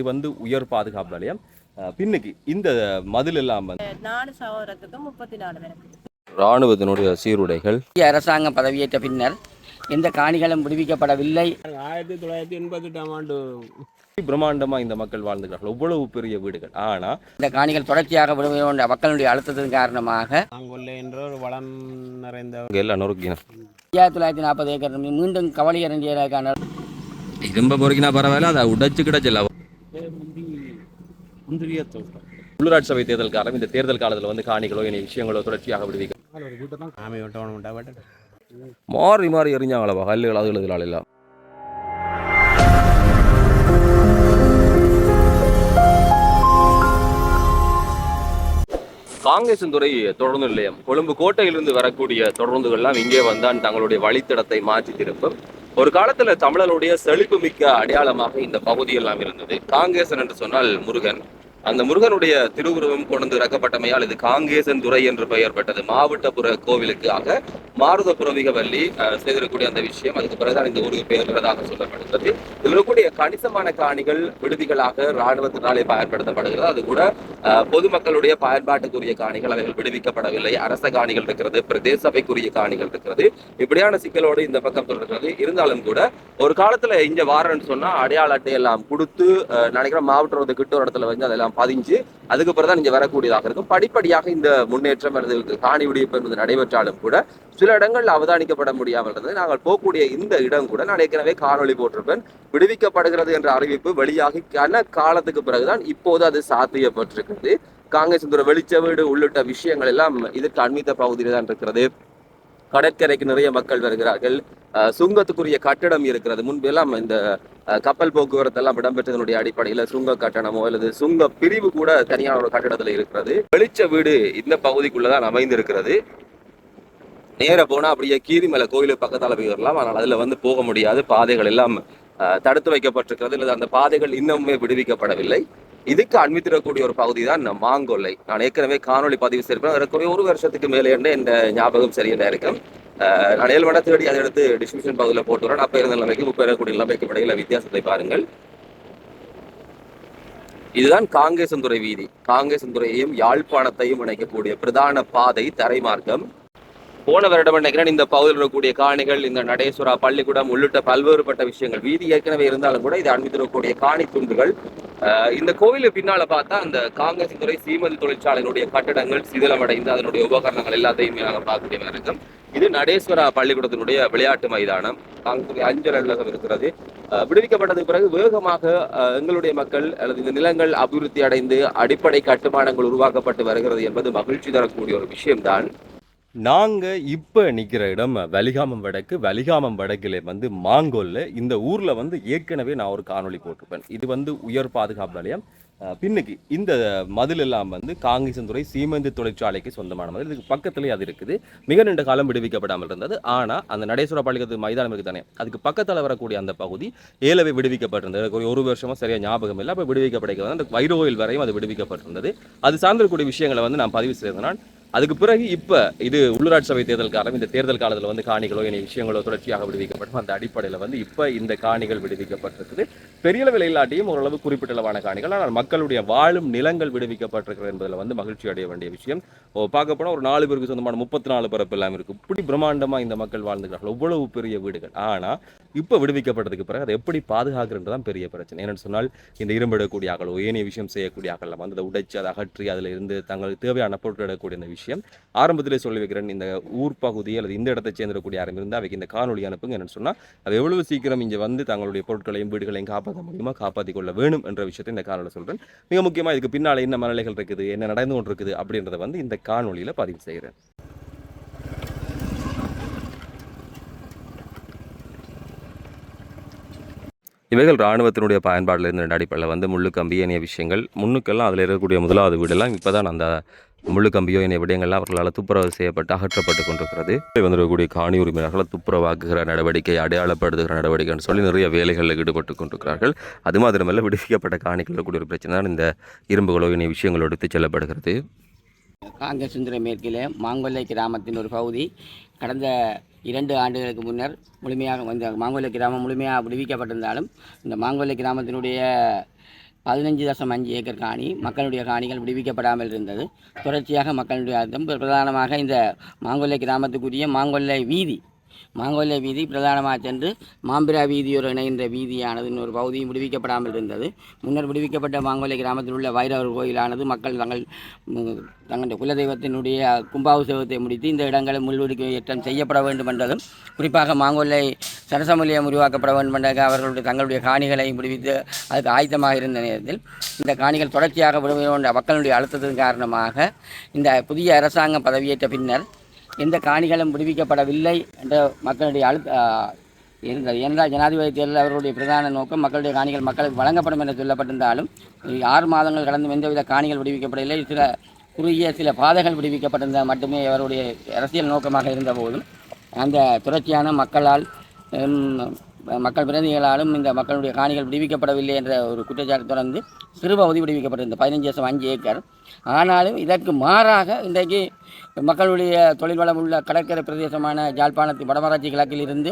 இது வந்து உயர் பாதுகாப்பு நிலையம். பின்னுக்கு இந்த மதில் எல்லாம் வந்து நாலு சகோதரத்துக்கு முப்பத்தி நாலு பேருக்கு இராணுவத்தினுடைய சீருடைகள். அரசாங்கம் பதவியேற்ற பின்னர் எந்த காணிகளும் விடுவிக்கப்படவில்லை. ஆயிரத்தி தொள்ளாயிரத்தி எண்பத்தெட்டாம் ஆண்டு. பிரம்மாண்டமா இந்த மக்கள் வாழ்ந்துக்கிறார்கள் எவ்வளவு பெரிய வீடுகள். ஆனா இந்த காணிகள் தொடர்ச்சியாக விடுவிக்க மக்களுடைய அழுத்தத்தின் காரணமாக. அங்குள்ள என்ற ஒரு வளம் நிறைந்த எல்லாம் நொறுக்கினா. ஆயிரத்தி தொள்ளாயிரத்தி நாற்பது ஏக்கர் மீண்டும் கவலை இறங்கியதற்கான இரும்ப பொறுக்கினா பரவாயில்ல அதை உடைச்சு கிடச்சல முந்திரிய தோட்டம். உள்ளூராட்சி சபை தேர்தல் காலம் இந்த தேர்தல் காலத்துல வந்து காணிகளோ இனி விஷயங்களோ தொடர்ச்சியாக விடுவிக்க மாறி மாறி எறிஞ்சாங்களவா கல்லுகள் அதுகள் இதனால் எல்லாம் காங்கிரசின் துறை தொடர்ந்து நிலையம் கொழும்பு கோட்டையிலிருந்து வரக்கூடிய தொடர்ந்துகள்லாம் இங்கே வந்தான் தங்களுடைய வழித்தடத்தை மாற்றி திருப்பும். ஒரு காலத்துல தமிழருடைய செழிப்பு மிக்க அடையாளமாக இந்த பகுதியெல்லாம் இருந்தது. காங்கேசன் என்று சொன்னால் முருகன். அந்த முருகனுடைய திருவுருவம் கொண்டு இறக்கப்பட்டமையால் இது காங்கேசன் துறை என்று பெயர் பெற்றது. மாவட்டப்புற கோவிலுக்காக மாருத புறவிகவல்லி அஹ், செய்திருக்கக்கூடிய அந்த விஷயம் அதுக்கு பிறகுதான் இந்த ஊருக்கு பெயர்கிறதாக சொல்லப்படுகிறது. இதில் கணிசமான காணிகள் விடுதிகளாக இராணுவத்தினாலே பயன்படுத்தப்படுகிறது. அது கூட பொதுமக்களுடைய பயன்பாட்டுக்குரிய காணிகள் அவைகள் விடுவிக்கப்படவில்லை. அரச காணிகள் இருக்கிறது பிரதேச சபைக்குரிய காணிகள் இருக்கிறது. இப்படியான சிக்கலோடு இந்த பக்கம் இருக்கிறது இருந்தாலும் கூட ஒரு காலத்துல இங்க வாரன்னு சொன்னா அடையாள அட்டை எல்லாம் கொடுத்து நினைக்கிற மாவட்டத்தை கிட்ட ஒரு இடத்துல வந்து அதெல்லாம் பதிஞ்சு அதுக்கு பிறகு தான் நீங்கள் வரக்கூடியதாக இருக்கும். படிப்படியாக இந்த முன்னேற்றம் அல்லது காணி விடுவிப்பு என்பது நடைபெற்றாலும் கூட சில இடங்கள் அவதானிக்கப்பட முடியாமல் இருந்தது நாங்கள் போகக்கூடிய இந்த இடம் கூட நான் ஏற்கனவே காணொளி போட்டிருப்பேன். விடுவிக்கப்படுகிறது என்ற அறிவிப்பு வெளியாகி கன காலத்துக்கு பிறகுதான் இப்போது அது சாத்தியப்பட்டிருக்கிறது. காங்கிரஸ் வெளிச்ச வீடு உள்ளிட்ட விஷயங்கள் எல்லாம் இதற்கு அண்மித்த பகுதியில் தான் இருக்கிறது. கடற்கரைக்கு நிறைய மக்கள் வருகிறார்கள். அஹ் சுங்கத்துக்குரிய கட்டடம் இருக்கிறது. முன்பெல்லாம் இந்த கப்பல் போக்குவரத்து எல்லாம் இடம்பெற்றதனுடைய அடிப்படையில் சுங்க கட்டணமோ அல்லது சுங்க பிரிவு கூட தனியான ஒரு கட்டடத்தில் இருக்கிறது. வெளிச்ச வீடு இந்த பகுதிக்குள்ளதான் அமைந்திருக்கிறது. நேர போனா அப்படியே கீரிமலை கோயிலுக்கு பக்கத்தால போய் வரலாம். ஆனால் அதுல வந்து போக முடியாது. பாதைகள் எல்லாம் தடுத்து வைக்கப்பட்டிருக்கிறது அல்லது அந்த பாதைகள் இன்னுமே விடுவிக்கப்படவில்லை. இதுக்கு அண்மித்திடக்கூடிய ஒரு பகுதி தான் மாங்கொல்லை. நான் ஏற்கனவே காணொலி பதிவு செய்திருப்பேன். அதற்குரிய ஒரு வருஷத்துக்கு மேலே என்று என் ஞாபகம் சரியாக இருக்கும். நான் ஏழு மணி தேடி அதை எடுத்து டிஸ்ட்ரிபியூஷன் பகுதியில் போட்டு வரேன் அப்போ இருந்த நிலைமைக்கு இப்போ இருக்கக்கூடிய நிலைமைக்கு இடையில வித்தியாசத்தை பாருங்கள். இதுதான் காங்கேசந்துறை வீதி. காங்கேசந்துறையையும் யாழ்ப்பாணத்தையும் இணைக்கக்கூடிய பிரதான பாதை தரைமார்க்கம். போன வருடம் நினைக்கிறேன் இந்த பகுதியில் இருக்கக்கூடிய காணிகள் இந்த நடேஸ்வரா பள்ளிக்கூடம் உள்ளிட்ட பல்வேறுபட்ட விஷயங்கள் வீதி ஏற்கனவே இருந்தாலும் கூட இது அணிந்திருக்கக்கூடிய காணி துண்டுகள். இந்த கோவிலுக்கு பின்னால பார்த்தா அந்த காங்கிரஸ் துறை சீமதி தொழிற்சாலையினுடைய கட்டடங்கள் சிதிலமடைந்து அதனுடைய உபகரணங்கள் எல்லாத்தையுமே நாங்கள் பார்க்கக்கூடிய மாதிரி இருக்கும். இது நடேஸ்வரா பள்ளிக்கூடத்தினுடைய விளையாட்டு மைதானம். காங்கிரஸ் அஞ்சல் அலுவலகம் இருக்கிறது. அஹ் விடுவிக்கப்பட்டதுக்கு பிறகு வேகமாக அஹ், எங்களுடைய மக்கள் அல்லது இந்த நிலங்கள் அபிவிருத்தி அடைந்து அடிப்படை கட்டுமானங்கள் உருவாக்கப்பட்டு வருகிறது என்பது மகிழ்ச்சி தரக்கூடிய ஒரு விஷயம்தான். நாங்கள் இப்போ நிற்கிற இடம் வலிகாமம் வடக்கு. வலிகாமம் வடக்கில் வந்து மாங்கோல்ல. இந்த ஊரில் வந்து ஏற்கனவே நான் ஒரு காணொளி போட்டிருப்பேன். இது வந்து உயர் பாதுகாப்பு நிலையம். பின்னுக்கு இந்த மதில் எல்லாம் வந்து காங்கேசந்துறை சீமெந்து தொழிற்சாலைக்கு சொந்தமான மதில். இதுக்கு பக்கத்துலேயே அது இருக்குது. மிக நீண்ட காலம் விடுவிக்கப்படாமல் இருந்தது. ஆனால் அந்த நடேஸ்வர பள்ளிக்கூடத்து மைதானம் இருக்கு தானே. அதுக்கு பக்கத்தில் வரக்கூடிய அந்த பகுதி ஏலவே விடுவிக்கப்பட்டிருந்தது. ஒரு ஒரு வருஷமாக சரியா ஞாபகம் இல்லை. அப்போ விடுவிக்கப்படைக்கிறது அந்த வைரோயில் வரையும் அது விடுவிக்கப்பட்டிருந்தது. அது சார்ந்திருக்கக்கூடிய விஷயங்களை வந்து நான் பதிவு செய்தேன் அதுக்கு பிறகு இப்போ இது உள்ளூராட்சி சபை தேர்தல் காலம் இந்த தேர்தல் காலத்தில் வந்து காணிகளோ இனி விஷயங்களோ தொடர்ச்சியாக விடுவிக்கப்படும். அந்த அடிப்படையில் வந்து இப்போ இந்த காணிகள் விடுவிக்கப்பட்டிருக்குது. பெரிய அளவில் இல்லாட்டியும் ஓரளவு குறிப்பிட்டளவான காணிகள். ஆனால் மக்களுடைய வாழும் நிலங்கள் விடுவிக்கப்பட்டிருக்கிறது என்பதில் வந்து மகிழ்ச்சி அடைய வேண்டிய விஷயம். ஓ, பார்க்க போனால் ஒரு நாலு பேருக்கு சொந்தமான முப்பத்தி நாலு பரப்பு எல்லாம் இருக்கு. இப்படி பிரம்மாண்டமாக இந்த மக்கள் வாழ்ந்துக்கிறார்கள் அவ்வளவு பெரிய வீடுகள். ஆனால் இப்போ விடுவிக்கப்பட்டதுக்கு பிறகு அதை எப்படி பாதுகாக்கிறது தான் பெரிய பிரச்சனை. என்னன்னு சொன்னால் இந்த இரும்பெடக்கூடிய ஆகலோ ஏனைய விஷயம் செய்யக்கூடிய ஆகலாம் வந்து அதை உடைச்சு அதை அகற்றி அதில் இருந்து தங்களுக்கு தேவையான பொருட்கள் எடுக்கக்கூடிய விஷயம். ஆரம்பத்திலே சொல்லி வைக்கிறேன் இந்த ஊர் பகுதி அல்லது இந்த இடத்தை சேர்ந்திருக்கக்கூடிய யாரும் இருந்தால் அவைக்கு இந்த காணொலி அனுப்புங்க என்னன்னு சொன்னால் அது எவ்வளவு சீக்கிரம் இங்கே வந்து தங்களுடைய பொருட்களையும் வீடுகளையும் காப்பாற்ற முடியுமோ காப்பாற்றிக் கொள்ள வேணும் என்ற விஷயத்தை இந்த காணொலி சொல்கிறேன் மிக முக்கியமாக இதுக்கு பின்னால் என்ன மனநிலைகள் இருக்குது என்ன நடந்து கொண்டு இருக்குது அப்படின்றத வந்து இந்த காணொலியில் பதிவு செய்கிறேன். இவைகள் இராணுவத்தினுடைய பயன்பாட்டில் இருந்த அடிப்படையில் வந்து முள்ளு கம்பி விஷயங்கள் முன்னுக்கெல்லாம் அதில் இருக்கக்கூடிய முதலாவது வீடெல்லாம் இப்போ தான் அந்த முள்ளு கம்பியோ ஏனைய விடயங்கள்லாம் அவர்களால் துப்புரவு செய்யப்பட்டு அகற்றப்பட்டு கொண்டிருக்கிறது. வந்திருக்கக்கூடிய காணி உரிமையாளர்களை துப்புரவாக்குகிற நடவடிக்கை அடையாளப்படுத்துகிற நடவடிக்கைன்னு சொல்லி நிறைய வேலைகளில் ஈடுபட்டு கொண்டிருக்கிறார்கள். அது மாத்திரமல்ல விடுவிக்கப்பட்ட காணிகளில் கூடிய ஒரு பிரச்சனை தான் இந்த இரும்புகளோ இணைய விஷயங்களோ எடுத்து செல்லப்படுகிறது. காங்கிரஸ் சுந்தர மேற்கிலே மாங்கொல்லை கிராமத்தின் ஒரு பகுதி கடந்த இரண்டு ஆண்டுகளுக்கு முன்னர் முழுமையாக இந்த மாங்கொல்லை கிராமம் முழுமையாக விடுவிக்கப்பட்டிருந்தாலும் இந்த மாங்கொல்லை கிராமத்தினுடைய பதினஞ்சு தசம் அஞ்சு ஏக்கர் காணி மக்களுடைய காணிகள் விடுவிக்கப்படாமல் இருந்தது. தொடர்ச்சியாக மக்களுடைய அர்த்தம் பிரதானமாக இந்த மாங்கொல்லை கிராமத்துக்குரிய மாங்கொல்லை வீதி மாங்கொல்லை வீதி பிரதானமாக சென்று மாம்பிரா வீதியோடு இணைகின்ற வீதியானது இன்னொரு பகுதியும் விடுவிக்கப்படாமல் இருந்தது. முன்னர் விடுவிக்கப்பட்ட மாங்கொல்லை கிராமத்தில் உள்ள வைரவர் கோயிலானது மக்கள் தங்கள் தங்களுடைய குலதெய்வத்தினுடைய கும்பாபிஷேகத்தை முடித்து இந்த இடங்களை முள்வெடுக்கேற்றம் செய்யப்பட வேண்டும் என்றதும் குறிப்பாக மாங்கொல்லை சரசமூலியம் உருவாக்கப்பட வேண்டும் என்ற அவர்களுடைய தங்களுடைய காணிகளை விடுவித்து அதுக்கு ஆயத்தமாக இருந்த நேரத்தில் இந்த காணிகள் தொடர்ச்சியாக விடுவிக்க மக்களுடைய அழுத்தத்தின் காரணமாக இந்த புதிய அரசாங்கம் பதவியேற்ற பின்னர் எந்த காணிகளும் விடுவிக்கப்படவில்லை என்ற மக்களுடைய அழுத்த இருந்தது. ஏனென்றால் ஜனாதிபதி தேர்தல் அவர்களுடைய பிரதான நோக்கம் மக்களுடைய காணிகள் மக்களுக்கு வழங்கப்படும் என்று சொல்லப்பட்டிருந்தாலும் ஆறு மாதங்கள் கடந்தும் எந்தவித காணிகள் விடுவிக்கப்படவில்லை. சில குறுகிய சில பாதைகள் விடுவிக்கப்பட்டிருந்த மட்டுமே அவருடைய அரசியல் நோக்கமாக இருந்த போதும். அந்த தொடர்ச்சியான மக்களால் மக்கள் பிரதிநிதிகளாலும் இந்த மக்களுடைய காணிகள் விடுவிக்கப்படவில்லை என்ற ஒரு குற்றச்சாட்டு தொடர்ந்து சிறு பகுதி விடுவிக்கப்பட்டிருந்தது. பதினஞ்சு லட்சம் அஞ்சு ஏக்கர். ஆனாலும் இதற்கு மாறாக இன்றைக்கு மக்களுடைய தொழில் வளம் உள்ள கடற்கரை பிரதேசமான ஜாழ்ப்பாணத்து வடமராட்சி கிழக்கில் இருந்து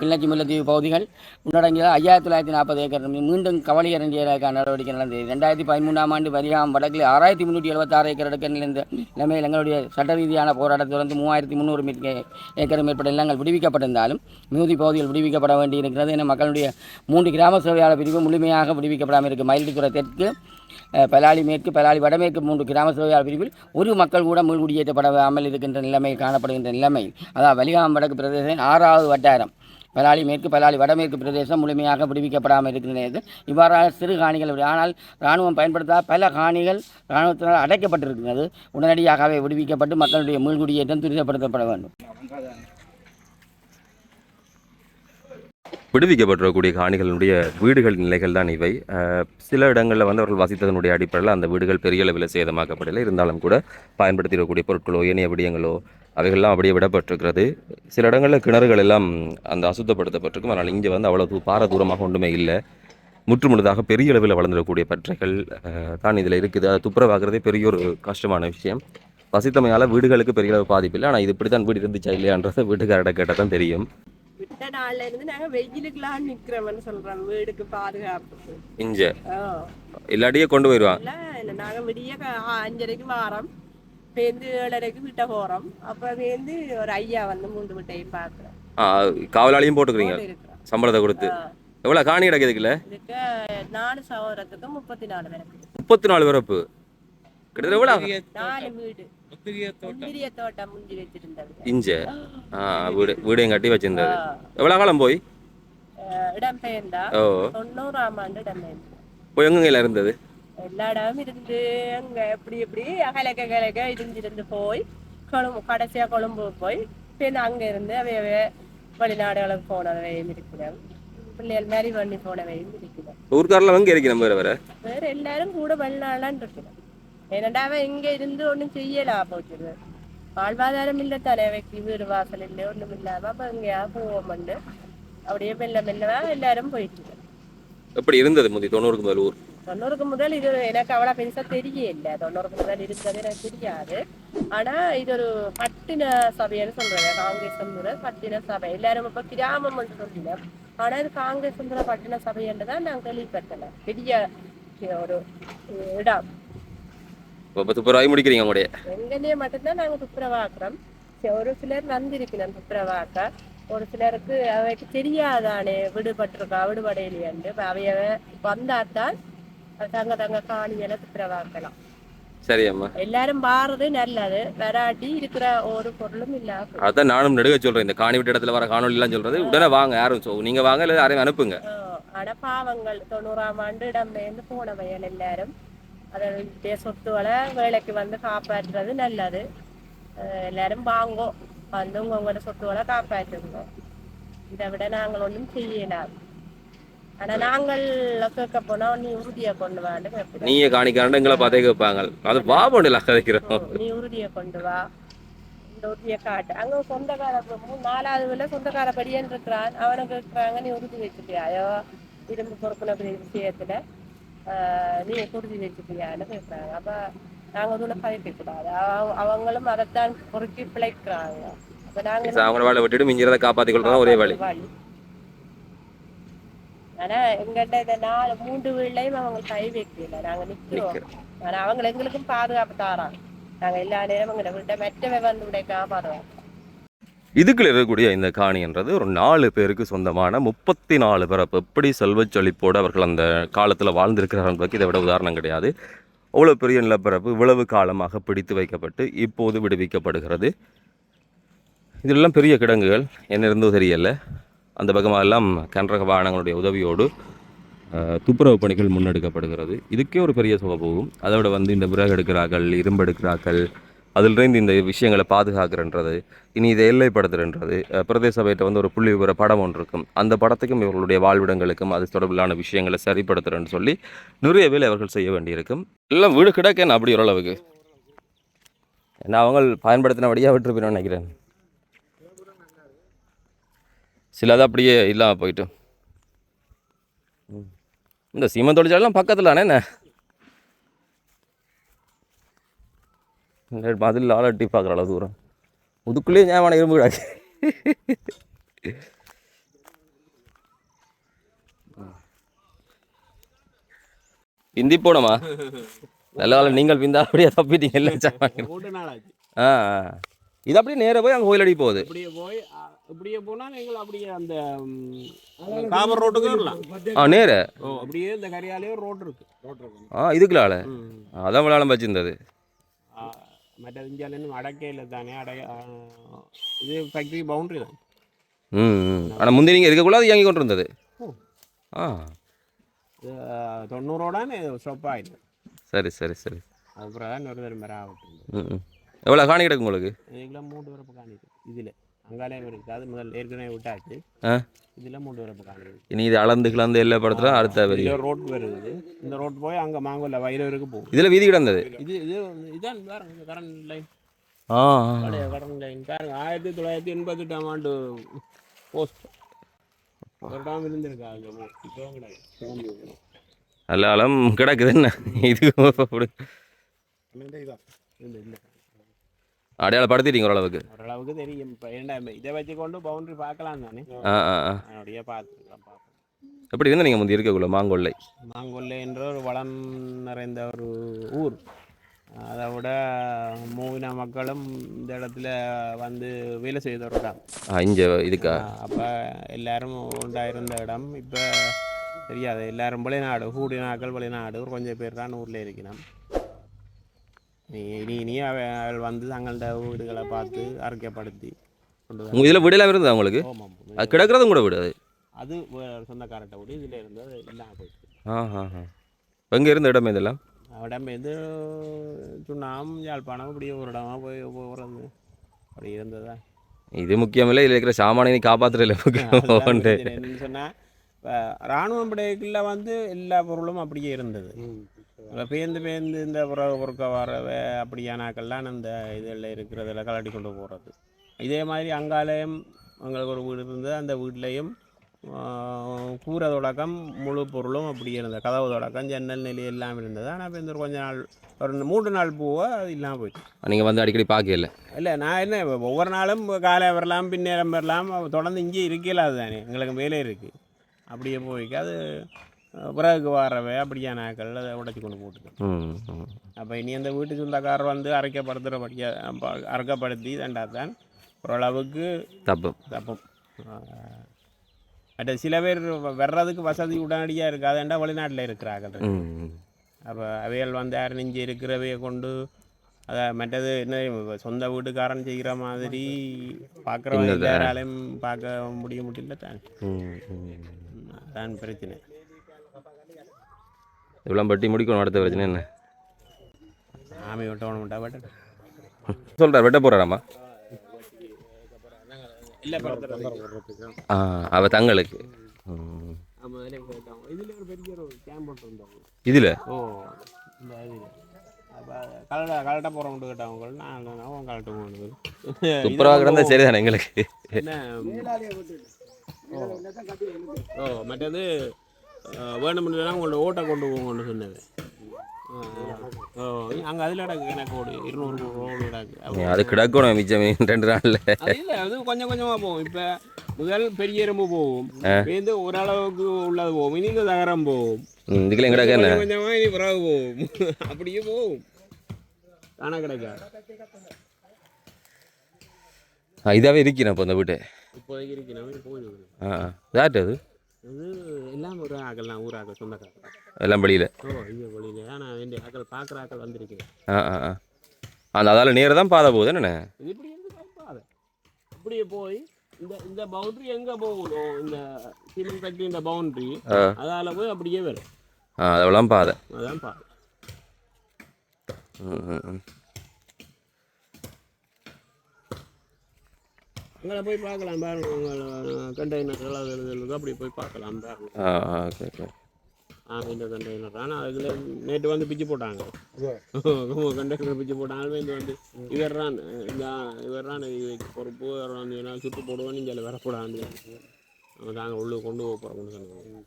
கிள்ளச்சி முல்லைத்தீவு பகுதிகள் உள்ளடங்கிய ஐயாயிரத்தி தொள்ளாயிரத்தி நாற்பது ஏக்கர் மீண்டும் கவலையரண்டியதற்கான நடவடிக்கை நடந்தது. ரெண்டாயிரத்தி பதிமூன்றாம் ஆண்டு வரியாம் வடக்கில் ஆறாயிரத்தி முந்நூற்றி எழுபத்தாறு ஏக்கர் எடுக்க நிலைந்த நிலைமையில் எங்களுடைய சட்ட ரீதியான போராட்டத்தை தொடர்ந்து மூவாயிரத்தி முந்நூறு ஏக்கர் மேற்பட்ட நிலங்கள் விடுவிக்கப்பட்டிருந்தாலும் மிகுதி பகுதிகள் விடுவிக்கப்பட வேண்டியிருக்கிறது என மக்களுடைய மூன்று கிராம சேவையாளர் பிரிவு முழுமையாக விடுவிக்கப்படாமல் இருக்குது மயில்துறை தெற்கு பலாலி மேற்கு பலாலி வடமேற்கு மூன்று கிராம சேவையாளர் பிரிவில் ஒரு மக்கள் கூட முள்குடியேற்றப்படாமல் இருக்கின்ற நிலைமை காணப்படுகின்ற நிலைமை அதாவது வலிகாம் வடக்கு பிரதேசம் ஆறாவது வட்டாரம் பலாலி மேற்கு பலாலி வடமேற்கு பிரதேசம் முழுமையாக விடுவிக்கப்படாமல் இருக்கின்றது இவ்வாறாக சிறு காணிகள் ஆனால் இராணுவம் பயன்படுத்தாத பல காணிகள் இராணுவத்தினால் அடைக்கப்பட்டிருக்கிறது. உடனடியாகவே விடுவிக்கப்பட்டு மக்களுடைய மீள்குடியேற்றம் துரிதப்படுத்தப்பட வேண்டும். விடுவிக்கப்பட்டிருக்கக்கூடிய காணிகளுடைய வீடுகள் நிலைகள் தான் இவை. சில இடங்களில் வந்து அவர்கள் வசித்ததனுடைய அடிப்படையில் அந்த வீடுகள் பெரிய அளவில் சேதமாக்கப்படலை. இருந்தாலும் கூட பயன்படுத்திடக்கூடிய பொருட்களோ ஏனைய விடயங்களோ அவைகள்லாம் அப்படியே விடப்பட்டிருக்கிறது. சில இடங்களில் கிணறுகள் எல்லாம் அந்த அசுத்தப்படுத்தப்பட்டிருக்கும். ஆனால் இங்கே வந்து அவ்வளவு தூ- பார தூரமாக ஒன்றுமே இல்லை. முற்றுமுழுதாக பெரிய அளவில் வளர்ந்துடக்கூடிய பற்றைகள் தான் இதில் இருக்குது. அதை துப்புரவாகிறதே பெரிய ஒரு கஷ்டமான விஷயம். வசித்தமையால் வீடுகளுக்கு பெரிய அளவு பாதிப்பு இல்லை. ஆனால் இது இப்படி தான் வீடு இருந்துச்சா இல்லையான்றதை வீட்டுக்காரட கேட்டால் தான் தெரியும். விட்ட நாள்ல இருந்து நாங்க வெயிலுக்குலாம் நிக்கிறோம்னு சொல்றோம் வீடுக்கு பாதுகாப்புக்கு. இங்கே? ஆ. இல்லாட்டியே கொண்டு இல்ல நாங்க விடிய அஞ்சரைக்கு வாரோம். பேருந்து ஏழரைக்கு வீட்டை போறோம். அப்புறம் பேருந்து ஒரு ஐயா வந்து மூன்று வீட்டையும் பாக்குறோம் காவலாளியும் போட்டுக்கிறீங்க? சம்பளத்தை கொடுத்து. எவ்வளோ காணி கிடைக்குதுக்குல்ல இதுக்கு நாலு சவரத்துக்கு முப்பத்தி நாலு பேருக்கு முப்பத்தி நாலு பிறப்பு கிட்டத்தட்ட எவ்வளோ நாலு வீடு. முந்திரிய தோட்டம். முந்தி வச்சிருந்தது. இஞ்ச. ஆ வீடு வீடையும் கட்டி வச்சிருந்தது. எவ்வளோ காலம் போய்? இடம் பெயர்ந்தா? ஓ. தொண்ணூறாம் ஆண்டு இடம் பெயர்ந்தா போய் எங்கெங்க இருந்தது? எல்லா இடமும் இருந்து அங்க எப்படி எப்படி அகலக்க கலக்க இருந்திருந்து போய் கொழும்பு கடைசியா கொழும்பு போய் பின்ன அங்க இருந்து அவைய வெளிநாடுகளுக்கு போனவையும் இருக்கிறோம். பிள்ளைகள் மாதிரி பண்ணி போனவையும் இருக்கிறோம். ஊர்க்காரில் எங்கே இருக்கு நம்ம வேற? வேற எல்லாரும் கூட வெளிநாடுலாம் இருக்கிறோம். ஏனண்டா அவன் இங்க இருந்து ஒண்ணும் செய்யலா போச்சுது வாழ்வாதாரம் இல்ல தலைவைக்கு வீடு வாசல் இல்லை ஒண்ணும் இல்லாம அப்ப எங்கேயா போவோம்ண்டு. அப்படியே மெல்ல மெல்லவா எல்லாரும் போயிட்டு. எப்படி இருந்தது முந்தி தொண்ணூறுக்கு முதல் ஊர்? தொண்ணூறுக்கு முதல் இது எனக்கு அவ்வளவு பெருசா தெரியல. தொண்ணூறுக்கு முதல் இருந்தது எனக்கு தெரியாது. ஆனா இது ஒரு பட்டின சபைன்னு சொல்றாங்க. காங்கிரஸ் பட்டின சபை. எல்லாரும் இப்ப கிராமம் என்று சொல்லல. ஆனா இது காங்கிரஸ் பட்டின சபை என்றுதான் நான் கேள்விப்பட்டேன். பெரிய ஒரு இடம். இப்போ துப்புரவாகி முடிக்கிறீங்க உங்களுடைய? எங்கன்னே மட்டும்தான் நாங்க துப்புரவாக்குறோம். ஒரு சிலர் வந்திருக்கணும் துப்புரவாக்க. ஒரு சிலருக்கு அவைக்கு தெரியாதானே விடுபட்டிருக்கா விடுபடையிலேண்டு அவைய வந்தாத்தான் தங்க தங்க காணிகளை துப்புரவாக்கலாம். சரி அம்மா. எல்லாரும் பாடுறது நல்லது. வராட்டி இருக்கிற ஒரு பொருளும் இல்லாம அதான் நானும் நடுக சொல்கிறேன் இந்த காணி விட்ட இடத்துல வர காணொலிலாம் சொல்கிறது உடனே வாங்க. யாரும் சொ நீங்கள் வாங்க இல்லை யாரையும் அனுப்புங்க. ஆனா பாவங்கள். தொண்ணூறாம் ஆண்டு இடம்பெயர்ந்து போன வயல் எல்லாரும். அதனுடைய சொத்துக்களை வேலைக்கு வந்து காப்பாற்றுறது நல்லது. எல்லாரும் வாங்கோ. வந்து உங்க உங்களோட சொத்துக்களை காப்பாற்றுங்க. இதை விட நாங்கள் ஒன்றும் செய்யலாம் ஆனா நாங்கள் கேட்க போனா நீ உறுதியை கொண்டு கேட்போம். நீங்க காணிக்காரன் எங்களை பார்த்தே கேட்பாங்க. அது பாபண்டில் கதைக்கிறோம் நீ உறுதியை கொண்டு வா. இந்த உறுதியை காட்டு. அங்க சொந்தக்கார நாலாவது வேலை சொந்தக்கார படியன் இருக்கிறான். அவனுக்கு இருக்கிறாங்க நீ உறுதி வச்சுட்டியாயோ? இரும்பு பொறுப்புன விஷயத்துல. நீ உறுதி வச்சுட்டியான்னு கேட்கறாங்க அப்ப நாங்க ஒன்று கதைக்க கூடாது அவ- அவங்களும் அதைத்தான் பொறுக்கி பிழைக்கிறாங்க அப்ப நாங்க அவங்கள வேலை விட்டுட்டு மிஞ்சிறதை காப்பாற்றி கொள்றதா ஒரே வழி வழி ஆனா எங்கிட்ட இந்த நாலு மூன்று வீட்லயும் அவங்க கை வைக்கல நாங்க நிக்கிறோம் ஆனா அவங்க எங்களுக்கும் பாதுகாப்பு தாராங்க நாங்க எல்லா நேரம் எங்களை விட்ட மெட்டவை வந்து பாதுகாப்பு இதுக்குள்ள இருக்கக்கூடிய இந்த காணின்றது ஒரு நாலு பேருக்கு சொந்தமான முப்பத்தி நாலு பிறப்பு. எப்படி செல்வச் செழிப்போடு அவர்கள் அந்த காலத்தில் வாழ்ந்திருக்கிறார்களுக்கு இதை விட உதாரணம் கிடையாது. அவ்வளோ பெரிய நிலப்பரப்பு இவ்வளவு காலமாக பிடித்து வைக்கப்பட்டு இப்போது விடுவிக்கப்படுகிறது. இதெல்லாம் பெரிய கிடங்குகள் என்ன இருந்தோ தெரியல. அந்த பக்கமாக எல்லாம் வாகனங்களுடைய உதவியோடு துப்புரவு பணிகள் முன்னெடுக்கப்படுகிறது. இதுக்கே ஒரு பெரிய சுக போகும். அதோட வந்து இந்த விறகு எடுக்கிறார்கள் இரும்பு எடுக்கிறார்கள் அதிலிருந்து இந்த விஷயங்களை பாதுகாக்கிறன்றது இனி இதை எல்லைப்படுத்துறன்றது. பிரதேச சபையிட்ட வந்து ஒரு புள்ளி விவர படம் ஒன்று இருக்கும். அந்த படத்துக்கும் இவர்களுடைய வாழ்விடங்களுக்கும் அது தொடர்பிலான விஷயங்களை சரிப்படுத்துகிறேன்னு சொல்லி நிறைய வேலை அவர்கள் செய்ய வேண்டியிருக்கும். எல்லாம் வீடு கிடக்கேன் அப்படி ஓரளவுக்கு? ஏன்னா அவங்க பயன்படுத்தினபடியாக விட்டுருப்பேன்னு நினைக்கிறேன். சிலது அப்படியே இல்லாமல் போயிட்டு. இந்த சீமன் தொழிற்சாலாம் பக்கத்தில் என்ன? மதில் ஆள் எட்டி பார்க்குற அளவு தூரம். முதுக்குள்ளேயே ஞாபகம் இரும்பு கிடாது பிந்தி போனோமா? நல்ல வேளை நீங்கள் பிந்தா அப்படியே தப்பிட்டீங்க இல்லை ஆ. இது அப்படியே நேராக போய் அங்கே கோயிலடி போகுது. இப்படியே போய் அ, இப்படியே போனா நீங்கள் அப்படியே அந்த காபர் ரோட்டுக்கு வரலாம். ஆ நேர. ஓ அப்படியே இந்த கரியாலேயே ஒரு ரோடு இருக்கு. ரோடு இருக்கு. ஆ இதுக்குள்ள ம். அதான் விளாடம் வச்சிருந்தது. மற்ற இந்தியாவிலேருந்து அடக்கையில் தானே அடை இது ஃபேக்ட்ரி பவுண்டரி தான் ம் ஆனால் முந்தி நீங்கள் இருக்கக்குள்ள அது இயங்கி கொண்டு இருந்தது. ஆ தொண்ணூறோடான்னு ஸ்டாப் ஆயிடுது சரி சரி சரி அப்புறம் தான் ஒரு மேலே ஆகட்டும் ம் எவ்வளோ காணி கிடக்கு உங்களுக்கு இதுக்கெல்லாம் மூன்று வரப்பு காணிக்கு இதில் அங்காலயம் இருக்குது அது முதல் ஏற்கனவே விட்டாச்சு. ஆ? இதில் மூன்று வரப்பு காணிக்கு இனி இது அளந்து கிளந்து எல்லா படத்துல அடுத்த இதில் ரோட் வருது. இந்த ரோட் போய் அங்கே மாங்கோல்ல வயலூருக்கு போகும். இதில் வீதி கிடந்தது? இது இது இதான் பாருங்க கரண்ட் லைன் ஆ. கரண்ட் லைன் பாருங்க ஆயிரத்தி தொள்ளாயிரத்தி எண்பத்தெட்டாம் ஆண்டு போஸ்ட் ஒரு டாம் இருந்திருக்கா அங்கே இப்போ கிடையாது நல்ல அளம் கிடக்குது என்ன இது இல்லை. அடையாளப்படுத்திட்டீங்க ஓரளவுக்கு? ஓரளவுக்கு தெரியும். இப்போ ஏன்டா இதை வச்சு கொண்டு பவுண்டரி பார்க்கலாம் தானே? ஆ ஆ ஆ. அப்படியே பார்த்துக்கலாம் பார்ப்போம் எப்படி இருந்தால் நீங்கள் முந்தி இருக்கக்குள்ள மாங்கொல்லை? மாங்கொல்லை என்ற ஒரு வளம் நிறைந்த ஒரு ஊர். அதை விட மூவின மக்களும் இந்த இடத்துல வந்து வேலை செய்தவர்கள் ஆ இங்கே இதுக்கா? அப்போ எல்லாரும் உண்டாயிருந்த இடம். இப்போ தெரியாது. எல்லாரும் வெளிநாடு கூடினாக்கள் வெளிநாடு. ஒரு கொஞ்சம் பேர் தான் ஊரில் இருக்கணும் நீ இனி இனி அவ- அவள் வந்து தங்கள்ட வீடுகளை பார்த்து அறிக்கைப்படுத்தி கொண்டு உங்கள் இதில் வீடெல்லாம் இருந்ததா ஓமாம் அது கிடக்கிறதும் கூட வீடு அது? அது சொந்தக்காரட்ட வீடு இதில் இருந்தது இல்லாமல் போயிடுச்சு. ஆ ஆ ஆ எங்கே இருந்த இடம் இதெல்லாம்? இடம் இது சுண்ணாம் யாழ்ப்பாணம் இப்படியே ஒரு இடமா போய் போகிறது அப்படி இருந்ததா? இது முக்கியமில்லை இதில் இருக்கிற சாமானை காப்பாற்றுறதுல முக்கியம் என்னன்னு சொன்னால் இராணுவம் படைக்குள்ள வந்து எல்லா பொருளும் அப்படியே இருந்தது. பேந்து பேந்து இந்த புற பொறுக்க வரவ அப்படியானாக்கள்லாம் அந்த இதில் இருக்கிறதில் கலட்டி கொண்டு போகிறது இதே மாதிரி அங்காலயம் எங்களுக்கு ஒரு வீடு இருந்தது. அந்த வீட்லேயும் கூரை தொடக்கம் முழு பொருளும் அப்படியே இருந்தது. கதவு தொடக்கம் ஜன்னல் நிலை எல்லாம் இருந்தது. ஆனால் இப்போ இந்த கொஞ்ச நாள் ஒரு மூன்று நாள் பூவா அது இல்லாமல் போயிடுச்சு நீங்கள் வந்து அடிக்கடி பார்க்கல இல்லை? நான் என்ன ஒவ்வொரு நாளும் காலை வரலாம் பின்னேரம் வரலாம் தொடர்ந்து இங்கே இருக்கல அதுதானே. எங்களுக்கு மேலே இருக்குது அப்படியே போய்க்கு அது பிறகு வரவே அப்படியான நாட்கள் அதை உடச்சி கொண்டு போட்டுக்கணும் அப்போ இனி அந்த வீட்டு சொந்தக்காரர் வந்து அரைக்கப்படுத்துகிறபடியா அரைக்கப்படுத்தி தண்டா தான் ஓரளவுக்கு தப்பு தப்பும். மற்ற சில பேர் வர்றதுக்கு வசதி உடனடியாக இருக்காதுண்டா வெளிநாட்டில் இருக்கிறார்கள். அப்போ அவைகள் வந்து நெஞ்சு இருக்கிறவையை கொண்டு அதை மற்றது என்ன சொந்த வீட்டுக்காரன் செய்கிற மாதிரி பார்க்குறவங்க. யாராலையும் பார்க்க முடிய முடியல தான். அதான் பிரச்சனை. இவ்வளோ பட்டி முடிக்கணும் அடுத்த பிரச்சனை என்ன? ஆமை விட்டவன விட்டா சொல்கிறார் வெட்ட போகிறாராம்மா ஆ அவ தங்களுக்கு. இதில் ஒரு பெரிய ஒரு கேம்ப் போட்டுருந்தோம் இதில்? ஓ இந்த இதில் அப்போ கலட கலட்ட போகிறவங்க கேட்டவங்க நான் கலட்ட போகணும் சூப்பராக கிடந்தா சரிதானே எங்களுக்கு? ஓ மற்றது வேணும்னா உங்களோட ஓட்டை கொண்டு போங்கன்னு சொன்னது ஓ அங்கே அதில் கிடக்கு எனக்கு ஒரு இருநூறு ரோடு கிடக்கு. அது கிடக்கணும் மிச்சம் ரெண்டு நாளில். இல்லை அது கொஞ்சம் கொஞ்சமாக போகும். இப்போ முதல் பெரிய எறும்பு போகும். பேருந்து ஓரளவுக்கு உள்ளது போகும். இனி இந்த தகரம் போகும். இதுக்குள்ள எங்கடா என்ன? கொஞ்சம் கொஞ்சமா இனி பிறகு போகும். அப்படியே போகும். தானே கிடைக்காது ஆ, இதாவே இருக்கிறேன் இப்போ இந்த வீட்டு. இப்போதைக்கு இருக்கு நம்ம போயிடுது ஆ. யார்கிட்ட அது? இது எல்லாம் ஒரு ஆக்கள்லாம் ஊர் ஆக்கள் சொந்தக்காரர். எல்லாம் வெளியில். ஓ இங்கே வழியில் ஆனால் வேண்டிய ஆக்கள் பார்க்குற ஆக்கள் வந்திருக்கேன் ஆ ஆ ஆ. அந்த அதால் நேரம் தான் பாதை போகுது என்ன இது இப்படி இருந்து கைப்பாதை அப்படியே போய் இந்த இந்த பவுண்டரி எங்கே போகணும் இந்த சிமெண்ட் ஃபேக்ட்ரி இந்த பவுண்டரி. அதால் போய் அப்படியே வரும். ஆ அதெல்லாம் பாதை. அதான் பாதை. ம் ம் ம். அங்கே போய் பார்க்கலாம் பாருங்க. உங்கள் கண்டெய்னர் அது இருக்கு அப்படி போய் பார்க்கலாம் பாருங்க. ஆ ஆ ஓகே ஓகே ஆ இந்த கண்டெய்னர் ஆனால் அதுல நேற்று வந்து பிச்சு போட்டாங்க. கண்டெய்னர் பிச்சு போட்டாங்க. இது வந்து இவர் தான் இந்த இவர் தான் பொறுப்பு இவர் வந்து என்ன சுட்டு போடுவோம் நீங்கள் வரக்கூடாது. அவங்க தாங்க உள்ளே கொண்டு போக போகிறோம்னு சொன்னாங்க.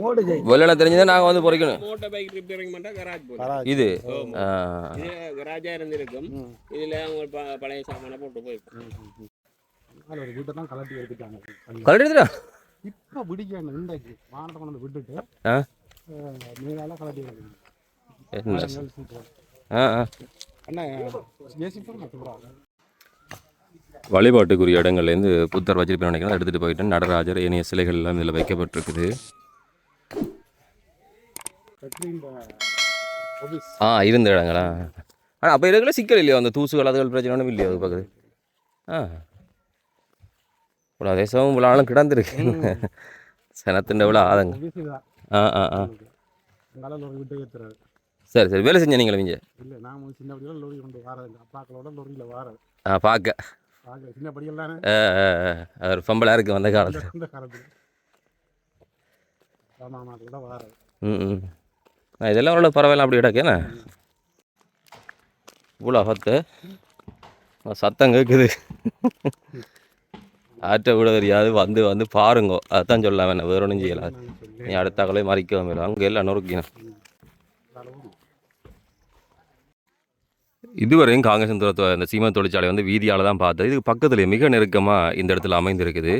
வெளியில் தெரிஞ்சதை நாங்கள் வந்து பொறிக்கணும். மோட்டர் பைக் ரிப்பேரிங் பண்ணால் கராஜ் போகும் இது. ஆமா. ஆ. இது கராஜா இருந்திருக்கும். இதுல அவங்க பழைய சாமான போட்டு போயிருக்கும் கலட்டி எடுத்துட்டாங்க. கலட்டி இப்போ பிடிக்கணும் இன்றைக்கு? வானத்தை கொண்டு விட்டுட்டு மேலால கலட்டி எடுக்கணும். வழிபாட்டுக்குரிய இடங்கள்லேருந்து புத்தர் வச்சிருப்பேன் நினைக்கிறேன். எடுத்துகிட்டு போயிட்டு நடராஜர் ஏனைய சிலைகள் எல்லாம் இதில் வைக்கப்பட்டிருக்குது. ஆ இருந்த இடங்களா? ஆனால் அப்போ இருக்கல சிக்கல் இல்லையா? அந்த தூசுகள் அதுகள் பிரச்சனை ஒன்றும் இல்லையா அது பக்கத்து? ஆ. இவ்வளோ தேசமும் இவ்வளோ ஆளும் கிடந்திருக்கு. சனத்தின் இவ்வளோ ஆதங்க. ஆ ஆ ஆ. சரி சரி. வேலை செஞ்ச நீங்களே மிஞ்ச? இல்லை நான் வந்து சின்ன படியில் லொரி கொண்டு வாரேன் எங்கள் அப்பாக்களோட லொரியில் வாரேன் ஆ பார்க்க. பார்க்க சின்ன படியில் தானே ஆ ஆ. ஆ. அவர் பொம்பளாக இருக்குது வந்த காலத்தில்? இந்த காலத்தில் ராமாநாட்டோட வாரேன் ம் ம். நான் இதெல்லாம் ஓரளவு பரவாயில்ல அப்படி கிடக்கேண்ணா இவ்வளோ பத்து சத்தம் கேட்குது ஆற்ற விட தெரியாது வந்து வந்து பாருங்கோ. அதான் சொல்லலாம் என்ன வேற ஒன்றும் செய்யலாம் நீ அடுத்த கலை மறிக்கவும் இல்லை அங்கே எல்லாம் நொறுக்கினேன் இதுவரையும் காங்கிரஸ் தூரத்து இந்த சீமா தொழிற்சாலை வந்து வீதியால் தான் பார்த்தது. இதுக்கு பக்கத்துலேயே மிக நெருக்கமாக இந்த இடத்துல அமைந்திருக்குது.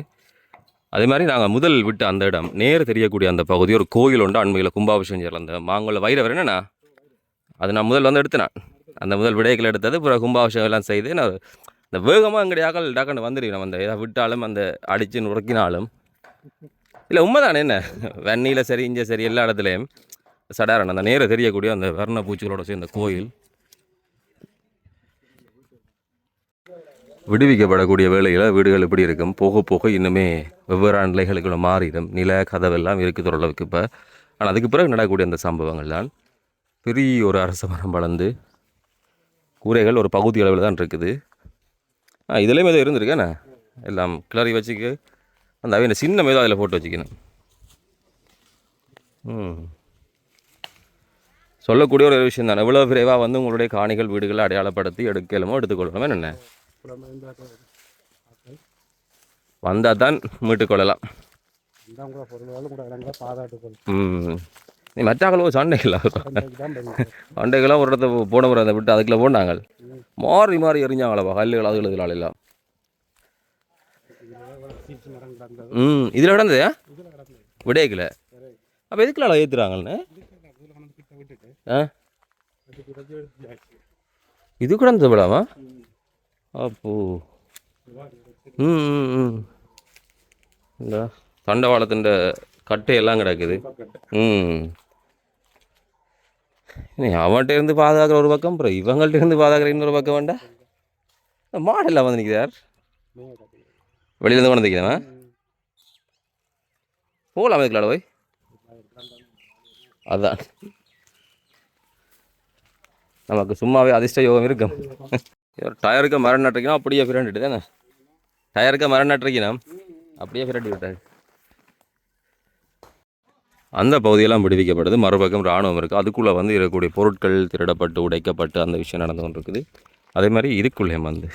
அதே மாதிரி நாங்கள் முதல் விட்டு அந்த இடம் நேர் தெரியக்கூடிய அந்த பகுதி ஒரு கோயில் உண்டு அண்மையில் கும்பாபிஷேகம் செய்யலாம் அந்த மாங்குள்ள வைரவர் என்னண்ணா அது நான் முதல் வந்து எடுத்தேன் அந்த முதல் விடைகள் எடுத்தது அப்புறம் கும்பாபிஷேகம் எல்லாம் செய்து நான் இந்த வேகமாக எங்கடையாக்கள் டக்குன்னு வந்துடுவேன் அந்த ஏதாவது விட்டாலும் அந்த அடித்து நுறக்கினாலும். இல்லை உண்மைதானே என்ன? வெண்ணியில் சரி இங்கே சரி எல்லா இடத்துலையும் சடாரன் அந்த நேர தெரியக்கூடிய அந்த வர்ண பூச்சிகளோட சேர்ந்த கோயில். விடுவிக்கப்படக்கூடிய வேலையில் வீடுகள் எப்படி இருக்கும். போக போக இன்னுமே வெவ்வேறான நிலைகளுக்குள்ள மாறிடும். நில கதவெல்லாம் இருக்குது ஓரளவுக்கு இப்போ. ஆனால் அதுக்கு பிறகு நடக்கக்கூடிய அந்த சம்பவங்கள் தான். பெரிய ஒரு அரச மரம் வளர்ந்து கூரைகள் ஒரு பகுதி அளவில் தான் இருக்குது. ஆ இதுலேயும் ஏதோ இருந்திருக்கேண்ணே எல்லாம் கிளறி வச்சுக்க அந்த அவை சின்ன மேதோ அதில் போட்டு வச்சுக்கணும். ம். சொல்லக்கூடிய ஒரு விஷயம் தான் எவ்வளோ விரைவாக வந்து உங்களுடைய காணிகள் வீடுகளை அடையாளப்படுத்தி எடுக்கலுமோ எடுத்துக்கொள்ளணுமே என்ன? வந்தால் தான் மீட்டுக்கொள்ளலாம் நீ மற்றாக்களோ சண்டைகளா சண்டைகளாம் ஒரு இடத்த போன முறை அதை விட்டு அதுக்குள்ள போனாங்க மாறி மாறி எரிஞ்சாங்களப்பா கல்லுகள் அதுகள் இதெல்லாம் எல்லாம். ம். இதில் கிடந்ததா விடையக்கில் அப்போ எதுக்குள்ள ஏற்றுறாங்கன்னு ஆ. இது கிடந்தது விடாமா? அப்போ. ம் இந்த தண்டவாளத்தின் கட்டையெல்லாம் கிடக்குது. ம். நீ அவன்கிட்ட இருந்து பாதுகாக்கிற ஒரு பக்கம் அப்புறம் இவங்கள்ட்ட இருந்து பாதுகாக்கிற இன்னொரு பக்கம் வேண்டா. இந்த மாடெல்லாம் வந்து நிற்கிறார் வெளியிலேருந்து கொண்டு நிற்கிறவன் போகலாம் இதுக்குள்ள போய். அதான். நமக்கு சும்மாவே அதிர்ஷ்ட யோகம் இருக்கும். டயருக்கு மரம் நட்டுறீங்கன்னா அப்படியே பிரண்டிட்டு தானே? டயருக்கு மரம் நட்டுறீங்கன்னா அப்படியே பிரண்டு விட்டாரு. அந்த பகுதியெல்லாம் விடுவிக்கப்படுது. மறுபக்கம் இராணுவம் இருக்குது அதுக்குள்ளே வந்து இருக்கக்கூடிய பொருட்கள் திருடப்பட்டு உடைக்கப்பட்டு அந்த விஷயம் நடந்து கொண்டிருக்குது. அதே மாதிரி இதுக்குள்ளே வந்து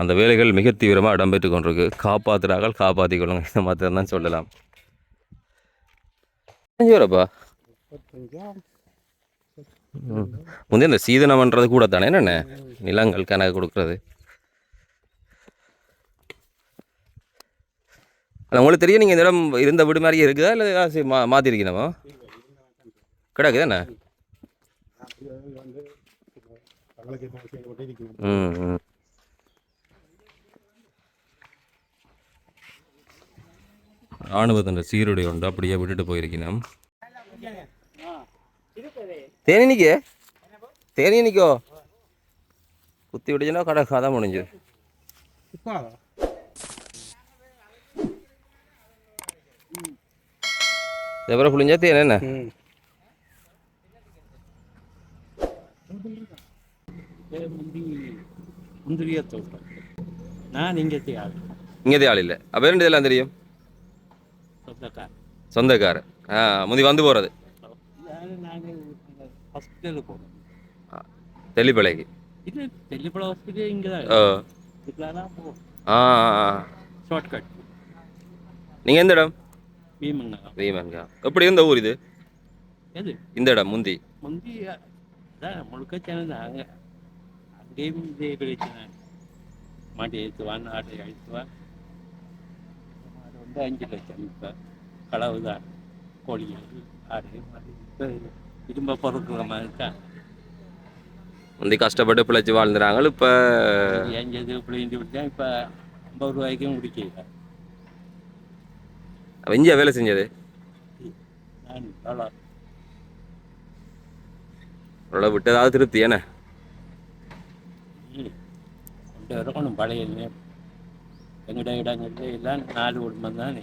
அந்த வேலைகள் மிக தீவிரமாக இடம்பெற்று கொண்டிருக்கு. காப்பாற்றுறார்கள் காப்பாற்றி கொள்ளுங்க இந்த மாதிரி தான் சொல்லலாம் அஞ்சு வரப்பா முந்தைய இந்த சீதனம்ன்றது கூட தானே என்னென்ன? நிலங்கள் கணக்கு கொடுக்கறது. அது உங்களுக்கு தெரியும் நீங்கள் இந்த இடம் இருந்த வீடு மாதிரியே இருக்குதா? இல்லை மா மாற்றிருக்கணுமோ கிடக்குது என்ன ம் ம். ராணுவத்தின் சீருடை உண்டு அப்படியே விட்டுட்டு போயிருக்கணும் தேனி நிக்க தேனி நிக்கோ குத்தி விடுச்சுன்னா கடை கதை முடிஞ்சு எவரை புளிஞ்சா தேன் என்ன முந்திரிய தோட்டம் நான் இங்கே ஆள் இங்கே ஆள் இல்லை அப்போ ரெண்டு இதெல்லாம் தெரியும் சொந்தக்காரன் சொந்தக்காரர் ஆ முந்தி வந்து போகிறது நாங்கள் ஹாஸ்பிட்டலுக்கு போனோம் தெல்லிப்பளைக்கு இது தெல்லிப்பட ஹாஸ்பிட்டல் இங்கே தான் தான் போவோம் ஆ ஷார்ட்கட் நீங்கள் எந்த இடம் பீமங்கலம் வீமன்கா எப்படி இருந்த ஊர் இது எது இந்த இடம் முந்தி முந்தி அதான் முழுக்க சேனல் அங்கே அங்கேயும் இதே பிரச்சனை மாட்டி ஏற்றுவான் ஆட்டை அழித்துவான் அது வந்து அஞ்சு லட்சம் இப்போ களவு தான் கோழி ஆடு மாடு இப்போ திரும்ப பொறுக்கிற மாதிரி தான் முந்தி கஷ்டப்பட்டு பிழைச்சி வாழ்ந்துறாங்க. இப்போ ஏஞ்சது பிள்ளைங்க விட்டா இப்போ ஐம்பது ரூபாய்க்கும் குடிக்கல வெஞ்சியா வேலை செஞ்சது? அவ்வளோ விட்டதாவது திருப்தி. என்ன. கொண்டு வரணும் பழைய எங்கட இடங்கள்ல எல்லாம் நாலு குடும்பம் தான்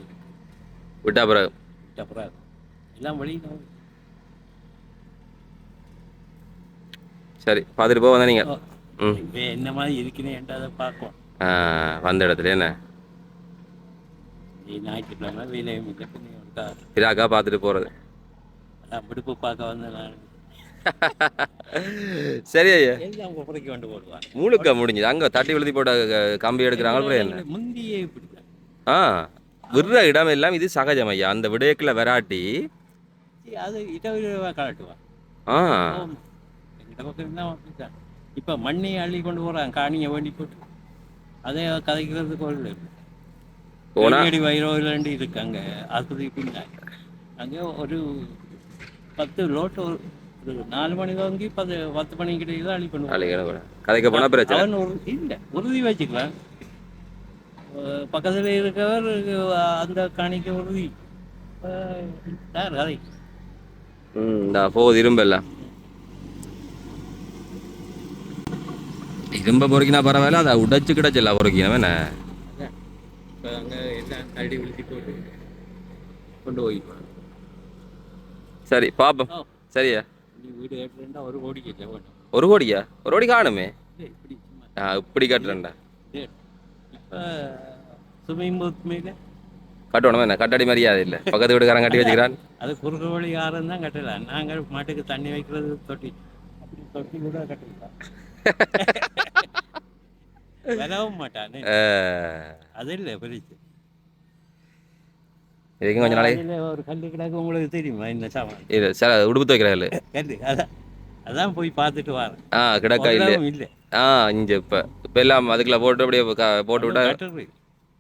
விட்டா பிறகு? அப்புறம் எல்லாம் வழி சரி பார்த்துட்டு போக வந்தா நீங்கள் ம். என்ன மாதிரி இருக்குன்னு பார்ப்போம் ஆ, வந்த இடத்துல என்ன? ஞாயிற்றுக்கிழமை ஒருக்கா இதாக்கா பார்த்துட்டு போகிறது அதான் விடுப்பு பார்க்க வந்து நான். சரி ஐயா. முழுக்க முடிஞ்சது. அங்கே தட்டி விழுதி போட்ட கம்பி எடுக்கிறாங்க என்ன? முந்தியே ஆ விடுற இடம் எல்லாம் இது சகஜம் ஐயா. அந்த விடயக்கில் வெராட்டி. அது இடவிழா காட்டுவான் ஆ. எங்கிட்ட பக்கம் தான் அப்படித்தான் இப்போ மண்ணை அள்ளி கொண்டு போகிறான் காணியை வேண்டி போட்டு. அதே கதைக்கிறதுக்கு ஒரு போனா? அடி வயிறு இருக்கு அங்கே ஆஸ்பத்திரி பின்னாடி. அங்கே ஒரு பத்து லோட்டு ஒரு நாலு மணி வாங்கி பத்து பத்து மணி கிட்ட தான். நாளைக்கு கூட கதைக்க போனால் பிரச்சனை. அவன் இல்லை உறுதி வச்சுக்கலாம். பக்கத்துல இருக்கவர் அந்த காணிக்க உறுதி. யார் கதை ம் இந்த போகுது இரும்பு இரும்ப பொறுக்கினா பரவாயில்ல அதை உடைச்சு கிடச்சில்ல பொறுக்கணும் என்ன? கொண்டு போய்க்குவான் சரி பாப்போம். சரியா? ஒரு கோடி கேட்க வேணும் ஒரு கோடியா ஒரு கோடி காணுமே? ஆ இப்படி கட்டுறேன்டா. கட்டணும் என்ன? கட்டடி மரியாதை இல்லை. பக்கத்து வீட்டுக்காரன் கட்டி வச்சுக்கிறான். அது குறுக்கு வழி யாரும் தான் கட்டலாம் நாங்கள் மாட்டுக்கு தண்ணி வைக்கிறது தொட்டி. தொட்டி கூட கட்டலாம் விலவும் மாட்டானே அது இல்லை பெருசு இதுக்கும் கொஞ்ச ஒரு கிடக்கு உங்களுக்கு தெரியுமா இந்த சாமான் இது சில உடுப்பு துவைக்கிறாள் அதான் அதான் போய் பார்த்துட்டு வரேன் ஆ கிடக்கா இல்லை இல்லை ஆ இங்கே இப்போ இப்போ எல்லாம் அதுக்குள்ள போட்டு அப்படியே போட்டு விட்டா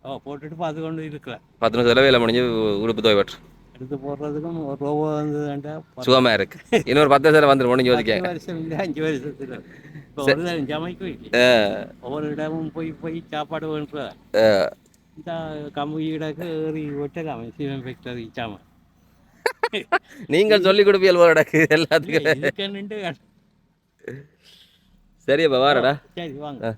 ஓ போட்டுட்டு பார்த்து கொண்டு இருக்கலாம் பத்து நிமிஷத்துல வேலை முடிஞ்சு உடுப்பு துவைப்பட்டு எடுத்து போடுறதுக்கும் ஒரு வந்ததுண்டா சுகமா இருக்கு இன்னொரு பத்து வருஷம் வந்துடும் முடிஞ்சு யோசிக்க வருஷம் இல்லை அஞ்சு வருஷத்துல இப்போ. ஒரு இல்லை ஒவ்வொரு இடமும் போய் போய் சாப்பாடு வேணுற இந்த கம்பு இடக்கு ஏறி ஒட்டலாம் சிவன் ஃபேக்டரி சாமான் நீங்கள் சொல்லி கொடுப்பீங்க போல நடக்கு எல்லாத்துக்கும் சரி அப்போ வாரடா சரி வாங்க